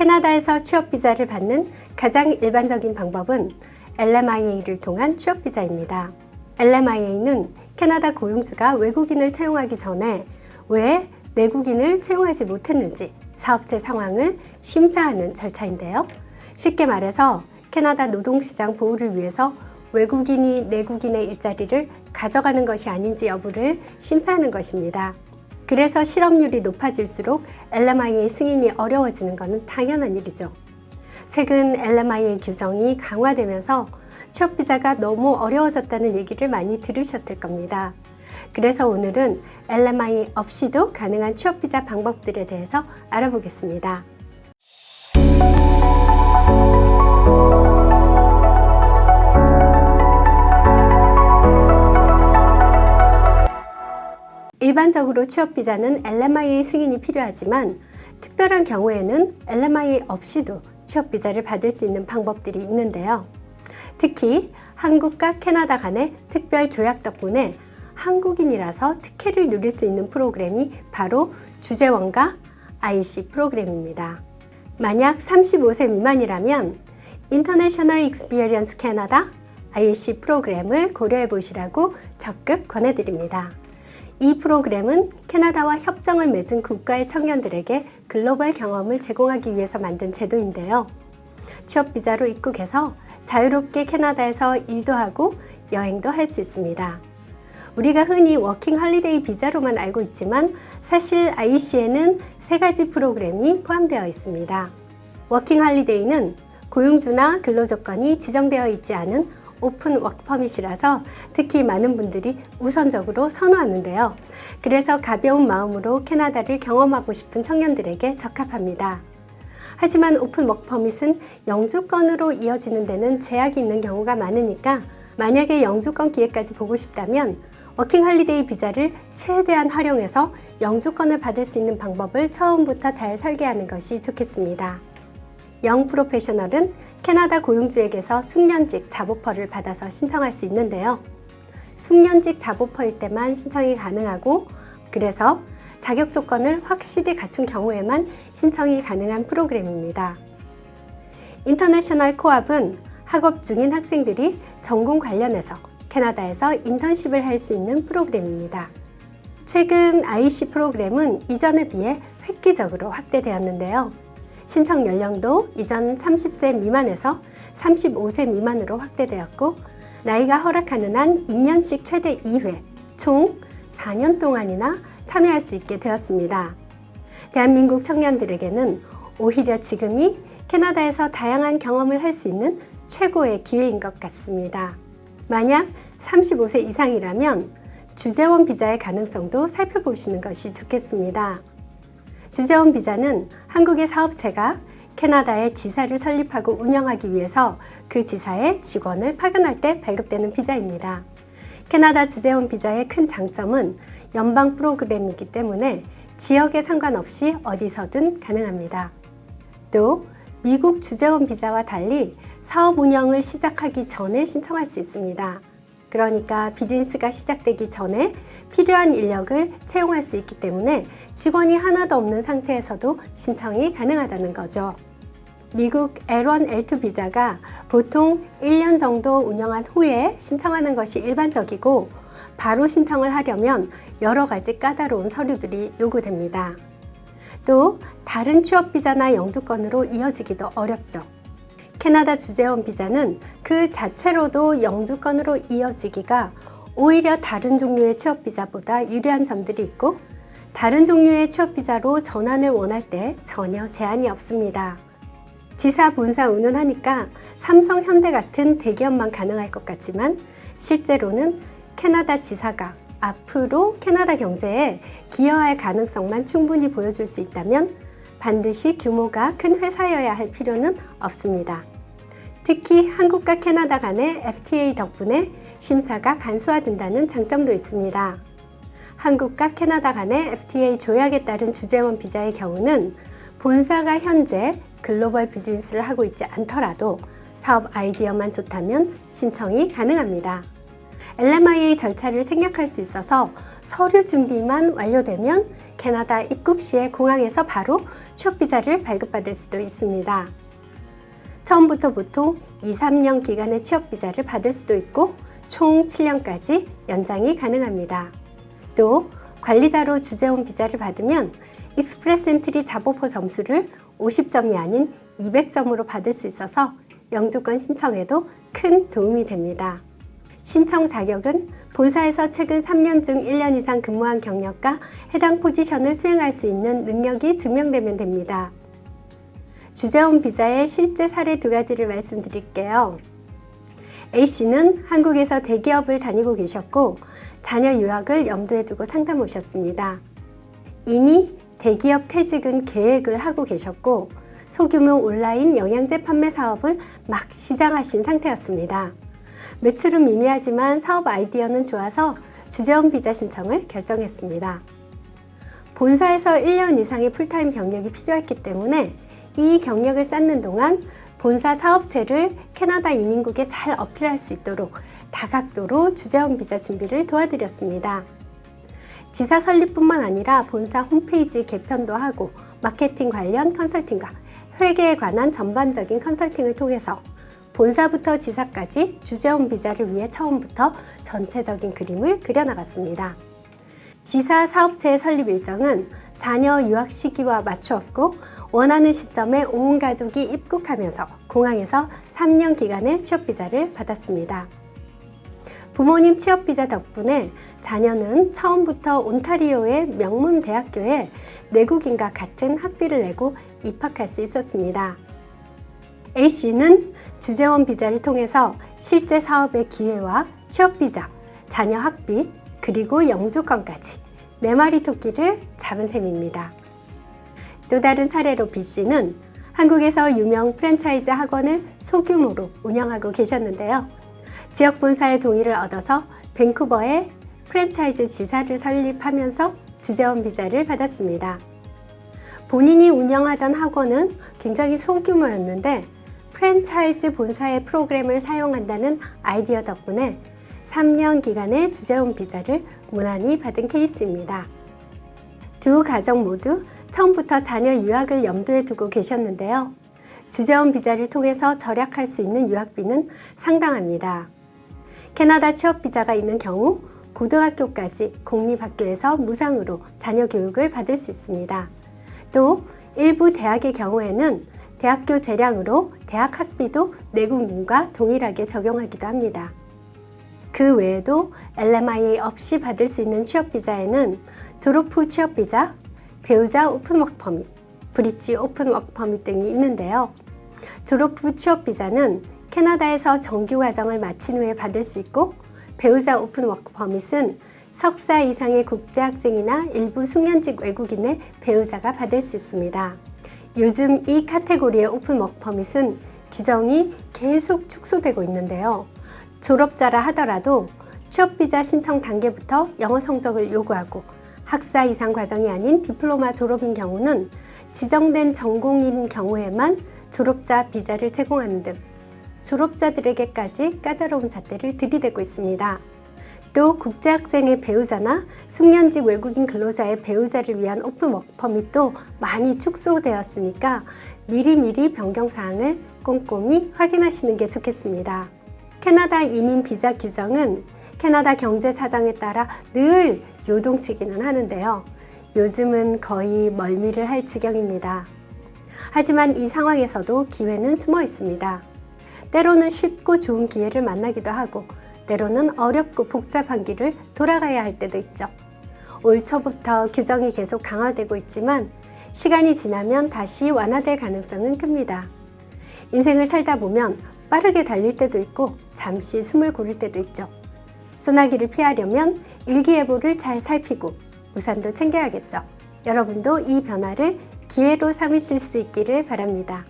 캐나다에서 취업 비자를 받는 가장 일반적인 방법은 LMIA를 통한 취업 비자입니다. LMIA는 캐나다 고용주가 외국인을 채용하기 전에 왜 내국인을 채용하지 못했는지 사업체 상황을 심사하는 절차인데요. 쉽게 말해서 캐나다 노동시장 보호를 위해서 외국인이 내국인의 일자리를 가져가는 것이 아닌지 여부를 심사하는 것입니다. 그래서 실업률이 높아질수록 LMIA 승인이 어려워지는 것은 당연한 일이죠. 최근 LMIA 규정이 강화되면서 취업 비자가 너무 어려워졌다는 얘기를 많이 들으셨을 겁니다. 그래서 오늘은 LMIA 없이도 가능한 취업 비자 방법들에 대해서 알아보겠습니다. 일반적으로 취업 비자는 LMIA 승인이 필요하지만 특별한 경우에는 LMIA 없이도 취업 비자를 받을 수 있는 방법들이 있는데요. 특히 한국과 캐나다 간의 특별 조약 덕분에 한국인이라서 특혜를 누릴 수 있는 프로그램이 바로 주재원과 IC 프로그램입니다. 만약 35세 미만이라면 International Experience Canada IC 프로그램을 고려해 보시라고 적극 권해드립니다. 이 프로그램은 캐나다와 협정을 맺은 국가의 청년들에게 글로벌 경험을 제공하기 위해서 만든 제도인데요. 취업 비자로 입국해서 자유롭게 캐나다에서 일도 하고 여행도 할 수 있습니다. 우리가 흔히 워킹 헐리데이 비자로만 알고 있지만 사실 IC에는 세 가지 프로그램이 포함되어 있습니다. 워킹 헐리데이는 고용주나 근로조건이 지정되어 있지 않은 오픈 워크퍼밋이라서 특히 많은 분들이 우선적으로 선호하는데요. 그래서 가벼운 마음으로 캐나다를 경험하고 싶은 청년들에게 적합합니다. 하지만 오픈 워크퍼밋은 영주권으로 이어지는 데는 제약이 있는 경우가 많으니까 만약에 영주권 기회까지 보고 싶다면 워킹 할리데이 비자를 최대한 활용해서 영주권을 받을 수 있는 방법을 처음부터 잘 설계하는 것이 좋겠습니다. 영 프로페셔널은 캐나다 고용주에게서 숙련직 잡오퍼를 받아서 신청할 수 있는데요. 숙련직 잡오퍼일 때만 신청이 가능하고 그래서 자격 조건을 확실히 갖춘 경우에만 신청이 가능한 프로그램입니다. 인터내셔널 코업은 학업 중인 학생들이 전공 관련해서 캐나다에서 인턴십을 할 수 있는 프로그램입니다. 최근 IC 프로그램은 이전에 비해 획기적으로 확대되었는데요. 신청 연령도 이전 30세 미만에서 35세 미만으로 확대되었고 나이가 허락하는 한 2년씩 최대 2회, 총 4년 동안이나 참여할 수 있게 되었습니다. 대한민국 청년들에게는 오히려 지금이 캐나다에서 다양한 경험을 할 수 있는 최고의 기회인 것 같습니다. 만약 35세 이상이라면 주재원 비자의 가능성도 살펴보시는 것이 좋겠습니다. 주재원 비자는 한국의 사업체가 캐나다에 지사를 설립하고 운영하기 위해서 그 지사에 직원을 파견할 때 발급되는 비자입니다. 캐나다 주재원 비자의 큰 장점은 연방 프로그램이기 때문에 지역에 상관없이 어디서든 가능합니다. 또 미국 주재원 비자와 달리 사업 운영을 시작하기 전에 신청할 수 있습니다. 그러니까 비즈니스가 시작되기 전에 필요한 인력을 채용할 수 있기 때문에 직원이 하나도 없는 상태에서도 신청이 가능하다는 거죠. 미국 L1, L2 비자가 보통 1년 정도 운영한 후에 신청하는 것이 일반적이고 바로 신청을 하려면 여러 가지 까다로운 서류들이 요구됩니다. 또 다른 취업 비자나 영주권으로 이어지기도 어렵죠. 캐나다 주재원 비자는 그 자체로도 영주권으로 이어지기가 오히려 다른 종류의 취업 비자보다 유리한 점들이 있고 다른 종류의 취업 비자로 전환을 원할 때 전혀 제한이 없습니다. 지사 본사 운운하니까 삼성 현대 같은 대기업만 가능할 것 같지만 실제로는 캐나다 지사가 앞으로 캐나다 경제에 기여할 가능성만 충분히 보여줄 수 있다면 반드시 규모가 큰 회사여야 할 필요는 없습니다. 특히 한국과 캐나다 간의 FTA 덕분에 심사가 간소화된다는 장점도 있습니다. 한국과 캐나다 간의 FTA 조약에 따른 주재원 비자의 경우는 본사가 현재 글로벌 비즈니스를 하고 있지 않더라도 사업 아이디어만 좋다면 신청이 가능합니다. LMIA 절차를 생략할 수 있어서 서류 준비만 완료되면 캐나다 입국 시에 공항에서 바로 취업 비자를 발급받을 수도 있습니다. 처음부터 보통 2, 3년 기간의 취업 비자를 받을 수도 있고 총 7년까지 연장이 가능합니다. 또 관리자로 주재원 비자를 받으면 익스프레스 엔트리 자보포 점수를 50점이 아닌 200점으로 받을 수 있어서 영주권 신청에도 큰 도움이 됩니다. 신청 자격은 본사에서 최근 3년 중 1년 이상 근무한 경력과 해당 포지션을 수행할 수 있는 능력이 증명되면 됩니다. 주재원 비자의 실제 사례 두 가지를 말씀드릴게요. A씨는 한국에서 대기업을 다니고 계셨고 자녀 유학을 염두에 두고 상담 오셨습니다. 이미 대기업 퇴직은 계획을 하고 계셨고 소규모 온라인 영양제 판매 사업을 막 시작하신 상태였습니다. 매출은 미미하지만 사업 아이디어는 좋아서 주재원 비자 신청을 결정했습니다. 본사에서 1년 이상의 풀타임 경력이 필요했기 때문에 이 경력을 쌓는 동안 본사 사업체를 캐나다 이민국에 잘 어필할 수 있도록 다각도로 주재원 비자 준비를 도와드렸습니다. 지사 설립뿐만 아니라 본사 홈페이지 개편도 하고 마케팅 관련 컨설팅과 회계에 관한 전반적인 컨설팅을 통해서 본사부터 지사까지 주재원 비자를 위해 처음부터 전체적인 그림을 그려나갔습니다. 지사 사업체의 설립 일정은 자녀 유학 시기와 맞추었고 원하는 시점에 온 가족이 입국하면서 공항에서 3년 기간의 취업 비자를 받았습니다. 부모님 취업 비자 덕분에 자녀는 처음부터 온타리오의 명문 대학교에 내국인과 같은 학비를 내고 입학할 수 있었습니다. A씨는 주재원 비자를 통해서 실제 사업의 기회와 취업 비자, 자녀 학비, 그리고 영주권까지 네 마리 토끼를 잡은 셈입니다. 또 다른 사례로 B씨는 한국에서 유명 프랜차이즈 학원을 소규모로 운영하고 계셨는데요. 지역 본사의 동의를 얻어서 밴쿠버에 프랜차이즈 지사를 설립하면서 주재원 비자를 받았습니다. 본인이 운영하던 학원은 굉장히 소규모였는데 프랜차이즈 본사의 프로그램을 사용한다는 아이디어 덕분에 3년 기간의 주재원 비자를 무난히 받은 케이스입니다. 두 가정 모두 처음부터 자녀 유학을 염두에 두고 계셨는데요. 주재원 비자를 통해서 절약할 수 있는 유학비는 상당합니다. 캐나다 취업 비자가 있는 경우 고등학교까지 공립학교에서 무상으로 자녀 교육을 받을 수 있습니다. 또 일부 대학의 경우에는 대학교 재량으로 대학 학비도 내국민과 동일하게 적용하기도 합니다. 그 외에도 LMIA 없이 받을 수 있는 취업 비자에는 졸업 후 취업 비자, 배우자 오픈워크 퍼밋, 브릿지 오픈워크 퍼밋 등이 있는데요. 졸업 후 취업 비자는 캐나다에서 정규 과정을 마친 후에 받을 수 있고 배우자 오픈워크 퍼밋은 석사 이상의 국제 학생이나 일부 숙련직 외국인의 배우자가 받을 수 있습니다. 요즘 이 카테고리의 오픈워크 퍼밋은 규정이 계속 축소되고 있는데요. 졸업자라 하더라도 취업비자 신청 단계부터 영어 성적을 요구하고 학사 이상 과정이 아닌 디플로마 졸업인 경우는 지정된 전공인 경우에만 졸업자 비자를 제공하는 등 졸업자들에게까지 까다로운 잣대를 들이대고 있습니다. 또 국제학생의 배우자나 숙련직 외국인 근로자의 배우자를 위한 오픈 워크 퍼밋도 많이 축소되었으니까 미리미리 변경 사항을 꼼꼼히 확인하시는 게 좋겠습니다. 캐나다 이민 비자 규정은 캐나다 경제 사정에 따라 늘 요동치기는 하는데요. 요즘은 거의 멀미를 할 지경입니다. 하지만 이 상황에서도 기회는 숨어 있습니다. 때로는 쉽고 좋은 기회를 만나기도 하고, 때로는 어렵고 복잡한 길을 돌아가야 할 때도 있죠. 올 초부터 규정이 계속 강화되고 있지만, 시간이 지나면 다시 완화될 가능성은 큽니다. 인생을 살다 보면 빠르게 달릴 때도 있고 잠시 숨을 고를 때도 있죠. 소나기를 피하려면 일기예보를 잘 살피고 우산도 챙겨야겠죠. 여러분도 이 변화를 기회로 삼으실 수 있기를 바랍니다.